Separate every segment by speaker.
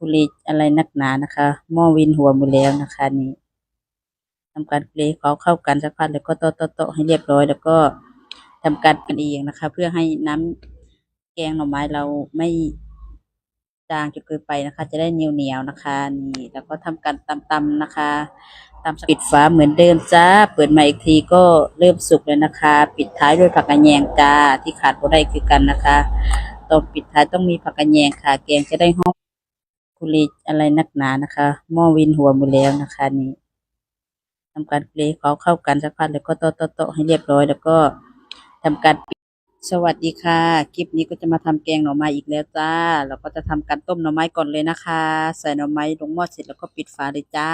Speaker 1: กุลีอะไรนักหนานะคะ หม้อวินหัวหมดแล้วนะคะนี่ทำการกุลีเขาเข้ากันสักพักแล้วก็โต๊ะโต๊ะโตให้เรียบร้อย แล้วก็ทำการกันเองนะคะ เพื่อให้น้ำแกงหน่อไม้เราไม่จางจนเกินไปนะคะ จะได้เหนียวเหนียวนะคะนี่แล้วก็ทำการตำๆนะคะตำปิดฝาเหมือนเดิมจ้า เปิดมาอีกทีก็เริ่มสุกแล้วนะคะ ปิดท้ายด้วยผักกระแยงจ้าที่ขาดบ่ได้คือกันนะคะตอนปิดท้ายต้องมีผักกระแยงค่ะ แกงจะได้หอม กุลีอะไรนักหนานะคะ หม้อวินหัวหมดแล้วนะคะนี่ทำการกุลีเขาเข้ากันสักพักแล้วก็โต๊ะโต๊ะโตให้เรียบร้อย แล้วก็ทำการปิดสวัสดีค่ะ คลิปนี้ก็จะมาทำแกงหน่อไม้อีกแล้วจ้า เราก็จะทำการต้มหน่อไม้ก่อนเลยนะคะ ใส่หน่อไม้ลงหม้อเสร็จแล้วก็ปิดฝาเลยจ้า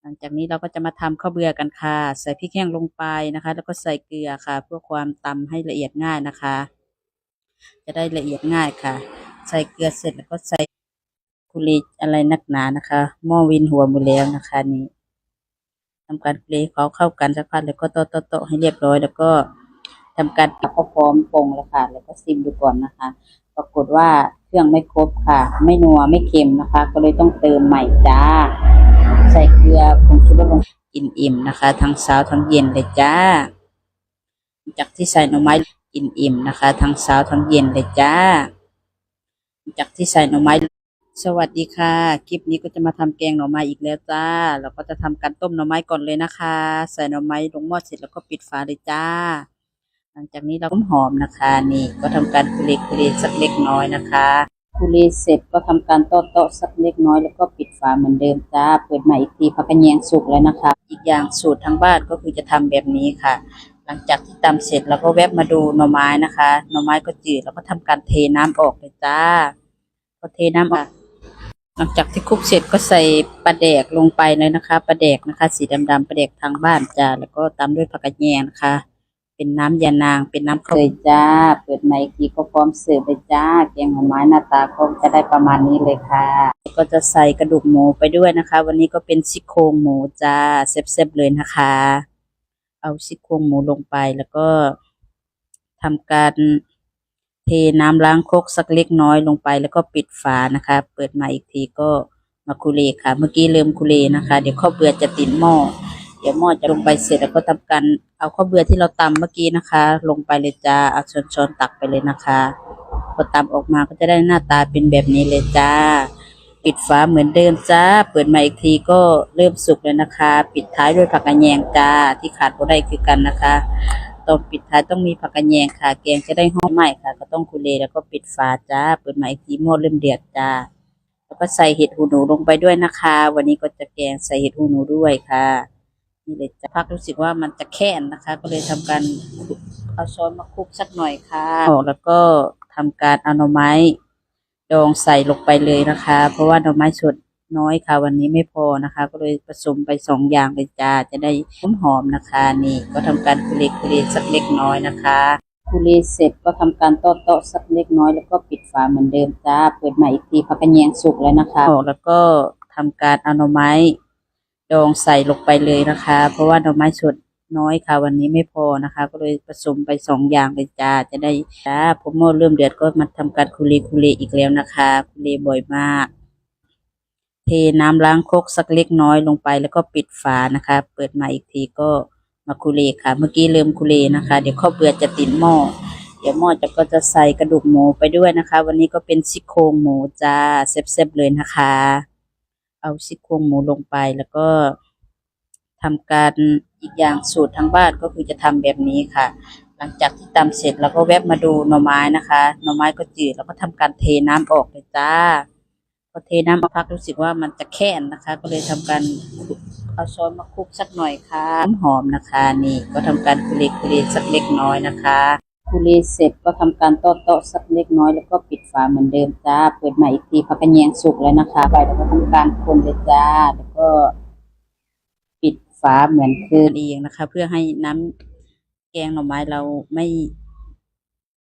Speaker 1: หลังจากนี้เราก็จะมาทำข้าวเบื่อกันค่ะ ใส่พริกแห้งลงไปนะคะ แล้วก็ใส่เกลือค่ะ เพื่อความตำให้ละเอียดง่ายนะคะ จะได้ละเอียดง่ายค่ะ ใส่เกลือเสร็จแล้วก็ใส่ กุลีอะไรนักหนานะคะ หม้อวินหัวหมดแล้วนะคะนี่ทำการกุลีเขาเข้ากันสักพักแล้วก็โต๊ะโต๊ะให้เรียบร้อย แล้วก็ทำการปักพร้อมปรุงแล้วค่ะ แล้วก็ซิมดูก่อนนะคะ ปรากฏว่าเครื่องไม่ครบค่ะ ไม่นัวไม่เค็มนะคะ ก็เลยต้องเติมใหม่จ้า ใส่เกลือผงชูรสลงอิ่มอิ่มๆนะคะ ทั้งเช้าทั้งเย็นเลยจ้า จากที่ใส่หน่อไม้อิ่มอิ่มๆนะคะทั้งเช้าทั้งเย็นเลยจ้าจากที่ใส่หน่อไม้ สวัสดีค่ะ คลิปนี้ก็จะมาทำแกงหน่อไม้อีกแล้วจ้า เราก็จะทำการต้มหน่อไม้ก่อนเลยนะคะ ใส่หน่อไม้ลงหม้อเสร็จแล้วก็ปิดฝาเลยจ้า หลังจากนี้เราก็หอมนะคะ นี่ก็ทำการคุเรคุเรสักเล็กน้อยนะคะคุเรเสร็จก็ทำการโต๊ะโต๊ะสักเล็กน้อยแล้วก็ปิดฝาเหมือนเดิมจ้า เปิดใหม่อีกทีผักกระเนียงสุกแล้วนะคะ อีกอย่างสูตรทางบ้านก็คือจะทำแบบนี้ค่ะ หลังจากที่ตำเสร็จเราก็แวบมาดูหน่อไม้นะคะ หน่อไม้ก็จืดแล้วก็ทำการเทน้ำออกเลยจ้า ก็เทน้ำออก หลังจากที่คลุกเสร็จก็ใส่ปลาแดกลงไปเลยนะคะปลาแดกนะคะ สีดำๆปลาแดกทางบ้านจ้าแล้วก็ตามด้วยผักกระแยงนะคะ เป็นน้ำยานางเป็นน้ำเคยจ้า เปิดใหม่อีกทีก็พร้อมเสิร์ฟเลยจ้าแกงหน่อไม้หน้าตาก็จะได้ประมาณนี้เลยค่ะ ก็จะใส่กระดูกหมูไปด้วยนะคะ วันนี้ก็เป็นซี่โครงหมูจ้าเซ็บๆเลยนะคะ เอาซี่โครงหมูลงไปแล้วก็ทำการ เทน้ำล้างครกสักเล็กน้อยลงไปแล้วก็ปิดฝานะคะ เปิดมาอีกทีก็มาคุเลค่ะ เมื่อกี้ลืมคุเลนะคะ เดี๋ยวข้าวเบื่อจะติดหม้อ เดี๋ยวหม้อจะลงไปเสร็จแล้วก็ทำการเอาข้าวเบื่อที่เราตำเมื่อกี้นะคะ ลงไปเลยจ้า เอาช้อนๆตักไปเลยนะคะ พอตำออกมาก็จะได้หน้าตาเป็นแบบนี้เลยจ้า ปิดฝาเหมือนเดิมจ้า เปิดมาอีกทีก็เริ่มสุกแล้วนะคะ ปิดท้ายด้วยผักกระแยงจ้า ที่ขาดบ่ได้คือกันนะคะ ตอนปิดท้ายต้องมีผักกระแยงค่ะ แกงจะได้หอมใหม่ค่ะ ก็ต้องคุเลแล้วก็ปิดฝาจ้า เปิดมาอีกทีหม้อเริ่มเดือดจ้า แล้วก็ใส่เห็ดหูหนูลงไปด้วยนะคะ วันนี้ก็จะแกงใส่เห็ดหูหนูด้วยค่ะนี่เลยจะพักรู้สึกว่ามันจะแค่นนะคะ ก็เลยทำการเอาช้อนมาคลุกสักหน่อยค่ะ แล้วก็ทำการเอาหน่อไม้ดองใส่ลงไปเลยนะคะ เพราะว่าหน่อไม้สด น้อยค่ะ วันนี้ไม่พอนะคะ ก็เลยผสมไปสองอย่างเลยจ้าจะได้หอมหอมๆนะคะ นี่ก็ทำการคุเรคุเรสักเล็กน้อยนะคะคุเรเสร็จก็ทำการโต๊ะโต๊ะสักเล็กน้อยแล้วก็ปิดฝาเหมือนเดิมจ้าเปิดใหม่อีกทีผักกระแยงสุกแล้วนะคะแล้วก็ทำการเอาหน่อไม้ดองใส่ลงไปเลยนะคะ เพราะว่าหน่อไม้สดน้อยค่ะ วันนี้ไม่พอนะคะ ก็เลยผสมไปสองอย่างเลยจ้าจะได้จ้าผมโม่เริ่มเดือดก็มาทำการคุเรคุเรอีกแล้วนะคะ คุเรบ่อยมาก เทน้ำล้างครกสักเล็กน้อยลงไป แล้วก็ปิดฝานะคะ เปิดมาอีกทีก็มาคุเรค่ะ เมื่อกี้ลืมคุเรนะคะ เดี๋ยวข้าวเบื่อจะติดหม้อเดี๋ยวหม้อจะก็จะใส่กระดูกหมูไปด้วยนะคะ วันนี้ก็เป็นซี่โครงหมูจ้าเซ็บๆเลยนะคะ เอาซี่โครงหมูลงไปแล้วก็ทำการอีกอย่างสูตรทางบ้านก็คือจะทำแบบนี้ค่ะ หลังจากที่ตำเสร็จเราก็แวบมาดูหน่อไม้นะคะ หน่อไม้ก็จืดแล้วก็ทำการเทน้ำออกเลยจ้า พอเทน้ำมาพักรู้สึกว่ามันจะแค่นนะคะ ก็เลยทำการเอาช้อนมาคลุกสักหน่อยค่ะหอมนะคะนี่ก็ทำการคุเรคุเรสักเล็กน้อยนะคะคุเรเสร็จก็ทำการโต๊ะโต๊ะสักเล็กน้อยแล้วก็ปิดฝาเหมือนเดิมจ้าเปิดใหม่อีกทีผักกระแยงสุกแล้วนะคะไปแล้วก็ทำการคนเลยจ้าแล้วก็ ปิดฝาเหมือนคืนเองนะคะ เพื่อให้น้ำแกงหน่อไม้เราไม่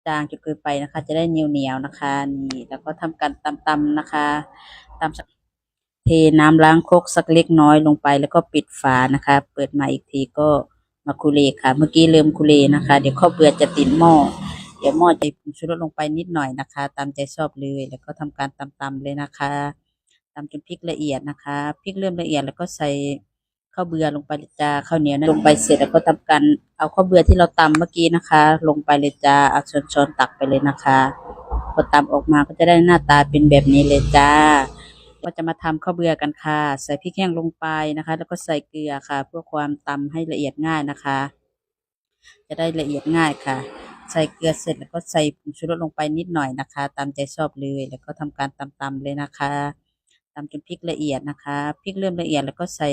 Speaker 1: จางจนเกินไปนะคะ จะได้เหนียวเหนียวนะคะ นี่แล้วก็ทำการตำๆนะคะตำสักเทน้ำล้างครกสักเล็กน้อยลงไป แล้วก็ปิดฝานะคะ เปิดมาอีกทีก็มาคุเรค่ะ เมื่อกี้ลืมคุเรนะคะ เดี๋ยวข้าวเบื่อจะติดหม้อเดี๋ยวหม้อจะผงชูรสลงไปนิดหน่อยนะคะ ตามใจชอบเลย แล้วก็ทำการตำๆเลยนะคะตำจนพริกละเอียดนะคะพริกเริ่มละเอียดแล้วก็ใส่ ข้าวเบื่อลงไปเลยจ้าข้าวเหนียวนั้นลงไปเสร็จแล้วก็ทำการเอาข้าวเบื่อที่เราตำเมื่อกี้นะคะ ลงไปเลยจ้าเอาช้อนๆตักไปเลยนะคะพอตำออกมาก็จะได้หน้าตาเป็นแบบนี้เลยจ้าก็จะมาทำข้าวเบื่อกันค่ะ ใส่พริกแห้งลงไปนะคะ แล้วก็ใส่เกลือค่ะ เพื่อความตำให้ละเอียดง่ายนะคะ จะได้ละเอียดง่ายค่ะ ใส่เกลือเสร็จแล้วก็ใส่ผงชูรสลงไปนิดหน่อยนะคะ ตามใจชอบเลย แล้วก็ทำการตำๆเลยนะคะตำจนพริกละเอียดนะคะพริกเริ่มละเอียดแล้วก็ใส่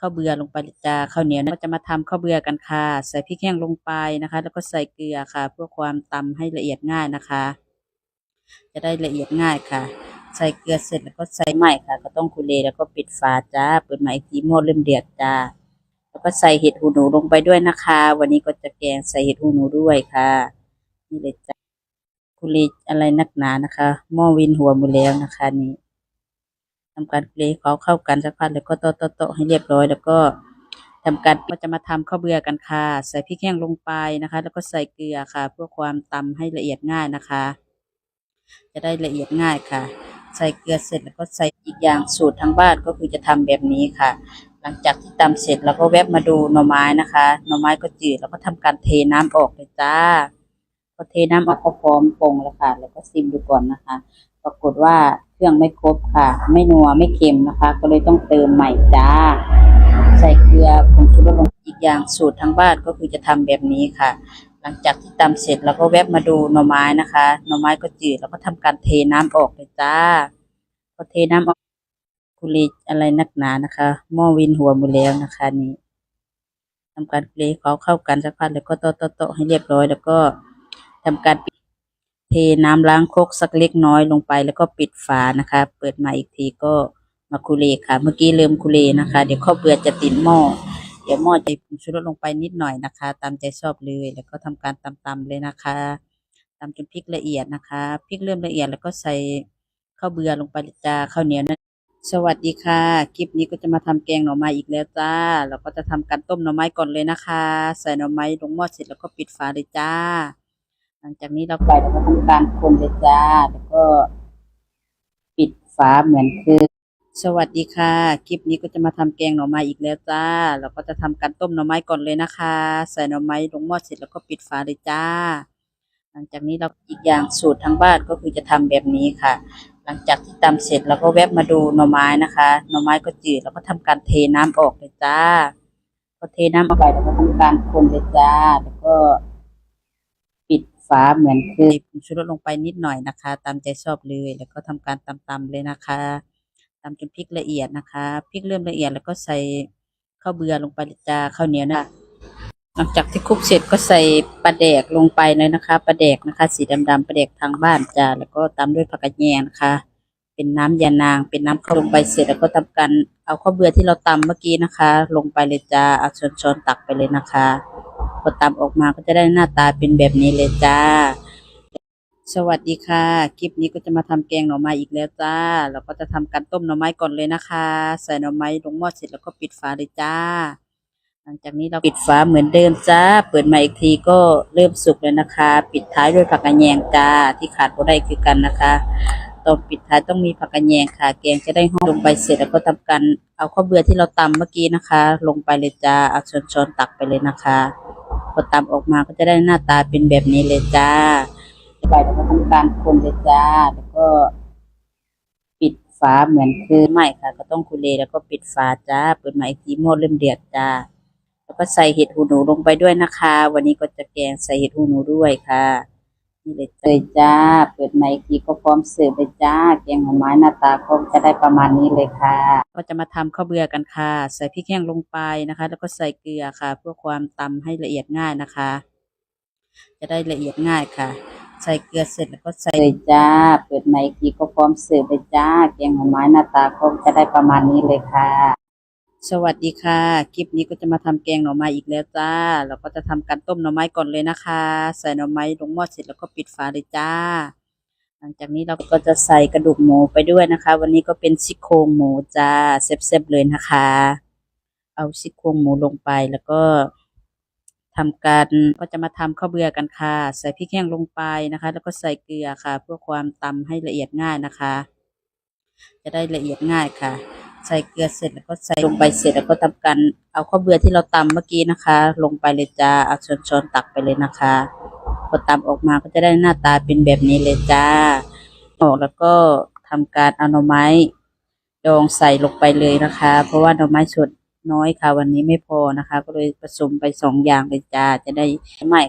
Speaker 1: ข้าวเบื่อลงไปจ้าข้าวเหนียวนะก็จะมาทำข้าวเบื่อกันค่ะ ใส่พริกแห้งลงไปนะคะ แล้วก็ใส่เกลือค่ะ เพื่อความตำให้ละเอียดง่ายนะคะ จะได้ละเอียดง่ายค่ะ ใส่เกลือเสร็จแล้วก็ใส่ใหม่ค่ะ ก็ต้องคุเลแล้วก็ปิดฝาจ้าเปิดใหม่อีกทีหม้อเริ่มเดือดจ้าแล้วก็ใส่เห็ดหูหนูลงไปด้วยนะคะ วันนี้ก็จะแกงใส่เห็ดหูหนูด้วยค่ะนี่เลยจ้าคุเลอะไรนักหนานะคะหม้อวินหัวหมดแล้วนะคะนี่ ทำการเคุเลเขาเข้ากันสักพักแล้วก็โต๊ะโต๊ะโต๊ะให้เรียบร้อย แล้วก็ทำการก็จะมาทำข้าวเบื่อกันค่ะ ใส่พริกแห้งลงไปนะคะ แล้วก็ใส่เกลือค่ะ เพื่อความตำให้ละเอียดง่ายนะคะ จะได้ละเอียดง่ายค่ะ ใส่เกลือเสร็จแล้วก็ใส่อีกอย่างสูตรทางบ้านก็คือจะทำแบบนี้ค่ะ หลังจากที่ตำเสร็จเราก็แวบมาดูหน่อไม้นะคะหน่อไม้ก็จืดแล้วก็ทำการเทน้ำออกเลยจ้าพอเทน้ำออกก็พร้อมปรุงแล้วค่ะ แล้วก็ซิมดูก่อนนะคะ ปรากฏว่าเครื่องไม่ครบค่ะ ไม่นัวไม่เค็มนะคะ ก็เลยต้องเติมใหม่จ้า ใส่เกลือผงชูรสลงอีกอย่างสูตรทางบ้านก็คือจะทำแบบนี้ค่ะ หลังจากที่ตำเสร็จเราก็แวบมาดูหน่อไม้นะคะหน่อไม้ก็จืดแล้วก็ทำการเทน้ำออกเลยจ้าพอเทน้ำออกคุรีอะไรนักหนานะคะหม้อวินหัวหมดแล้วนะคะนี่ทำการคุรีเขาเข้ากันสักพักแล้วก็โต๊ะโต๊ะให้เรียบร้อยแล้วก็ทำการปิด เทน้ำล้างครกสักเล็กน้อยลงไป แล้วก็ปิดฝานะคะ เปิดมาอีกทีก็มาคุรีค่ะ เมื่อกี้ลืมคุรีนะคะ เดี๋ยวข้าวเบื่อจะติดหม้อ เดี๋ยวหม้อจะผงชูรสลงไปนิดหน่อยนะคะ ตามใจชอบเลย แล้วก็ทำการตำๆเลยนะคะตำจนพริกละเอียดนะคะพริกเริ่มละเอียดแล้วก็ใส่ข้าวเบื่อลงไปจ้าข้าวเหนียวนะสวัสดีค่ะ คลิปนี้ก็จะมาทำแกงหน่อไม้อีกแล้วจ้าแล้วก็จะทำการต้มหน่อไม้ก่อนเลยนะคะ ใส่หน่อไม้ลงหม้อเสร็จแล้วก็ปิดฝาเลยจ้า ลังจากนี้เราไปแล้วก็ทำการคนเลยจ้า แล้วก็ปิดฝาเหมือนคือ สวัสดีค่ะ คลิปนี้ก็จะมาทำแกงหน่อไม้อีกแล้วจ้า เราก็จะทำการต้มหน่อไม้ก่อนเลยนะคะ ใส่หน่อไม้ลงหม้อเสร็จแล้วก็ปิดฝาเลยจ้า หลังจากนี้เราอีกอย่างสูตรทางบ้านก็คือจะทำแบบนี้ค่ะ หลังจากที่ตำเสร็จเราก็แวบมาดูหน่อไม้นะคะ หน่อไม้ก็จืดแล้วก็ทำการเทน้ำออกเลยจ้า พอเทน้ำออกไปเราก็ทำการคนเลยจ้า แล้วก็ ปิดฝาเหมือนเคยผงชูรสลงไปนิดหน่อยนะคะ ตามใจชอบเลย แล้วก็ทำการตำๆเลยนะคะตำจนพริกละเอียดนะคะพริกเริ่มละเอียดแล้วก็ใส่ข้าวเบือลงไปเลยจ้าข้าวเหนียวนะหลังจากที่คลุกเสร็จก็ใส่ปลาแดกลงไปเลยนะคะปลาแดกนะคะ สีดำๆปลาแดกทางบ้านจ้าแล้วก็ตามด้วยผักกาดแยงนะคะ เป็นน้ำยานาง เป็นน้ำข้าวลงไปเสร็จแล้วก็ทำการเอาข้าวเบือที่เราตำเมื่อกี้นะคะ ลงไปเลยจ้าเอาช้อนๆตักไปเลยนะคะ พอตำออกมาก็จะได้หน้าตาเป็นแบบนี้เลยจ้า สวัสดีค่ะ คลิปนี้ก็จะมาทำแกงหน่อไม้อีกแล้วจ้า เราก็จะทำการต้มหน่อไม้ก่อนเลยนะคะ ใส่หน่อไม้ลงหม้อเสร็จแล้วก็ปิดฝาเลยจ้า หลังจากนี้เราปิดฝาเหมือนเดิมจ้า เปิดมาอีกทีก็เริ่มสุกแล้วนะคะ ปิดท้ายด้วยผักกระแยงจ้า ที่ขาดบ่ได้คือกันนะคะตอนปิดท้ายต้องมีผักกระแยงค่ะ แกงจะได้หอมลงไปเสร็จแล้วก็ทำการเอาข้าวเบื่อที่เราตำเมื่อกี้นะคะ ลงไปเลยจ้าเอาช้อนๆตักไปเลยนะคะ อตำออกมาก็จะได้หน้าตาเป็นแบบนี้เลยจ้าไปแล้วก็ทำการคนเลยจ้า แล้วก็ปิดฝาเหมือนคือไม่ค่ะ ก็ต้องคุเลแล้วก็ปิดฝาจ้า เปิดมาอีกทีหม้อเริ่มเดือดจ้า แล้วก็ใส่เห็ดหูหนูลงไปด้วยนะคะ วันนี้ก็จะแกงใส่เห็ดหูหนูด้วยค่ะ นี่เลยเลยจ้า เปิดมาอีกทีก็พร้อมเสิร์ฟเลยจ้าแกงหน่อไม้หน้าตาก็จะได้ประมาณนี้เลยค่ะ ก็จะมาทำข้าวเบื่อกันค่ะ ใส่พริกแห้งลงไปนะคะ แล้วก็ใส่เกลือค่ะ เพื่อความตำให้ละเอียดง่ายนะคะ จะได้ละเอียดง่ายค่ะ ใส่เกลือเสร็จแล้วก็ใส่เลยจ้า เปิดมาอีกทีก็พร้อมเสิร์ฟเลยจ้าแกงหน่อไม้หน้าตาก็จะได้ประมาณนี้เลยค่ะ สวัสดีค่ะ คลิปนี้ก็จะมาทำแกงหน่อไม้อีกแล้วจ้า เราก็จะทำการต้มหน่อไม้ก่อนเลยนะคะ ใส่หน่อไม้ลงหม้อเสร็จแล้วก็ปิดฝาเลยจ้า หลังจากนี้เราก็จะใส่กระดูกหมูไปด้วยนะคะ วันนี้ก็เป็นซี่โครงหมูจ้าเซ็บๆเลยนะคะ เอาซี่โครงหมูลงไปแล้วก็ทำการก็จะมาทำข้าวเบื่อกันค่ะ ใส่พริกแห้งลงไปนะคะ แล้วก็ใส่เกลือค่ะ เพื่อความตำให้ละเอียดง่ายนะคะ จะได้ละเอียดง่ายค่ะ ใส่เกลือเสร็จแล้วก็ใส่ลงไปเสร็จแล้วก็ทำการเอาข้าวเบื่อที่เราตำเมื่อกี้นะคะ ลงไปเลยจ้าเอาช้อนๆตักไปเลยนะคะพอตำออกมาก็จะได้หน้าตาเป็นแบบนี้เลยจ้าออกแล้วก็ทำการเอาหน่อไม้ดองใส่ลงไปเลยนะคะ เพราะว่าหน่อไม้สดน้อยค่ะ วันนี้ไม่พอนะคะ ก็เลยผสมไปสองอย่างเลยจ้าจะได้ไม่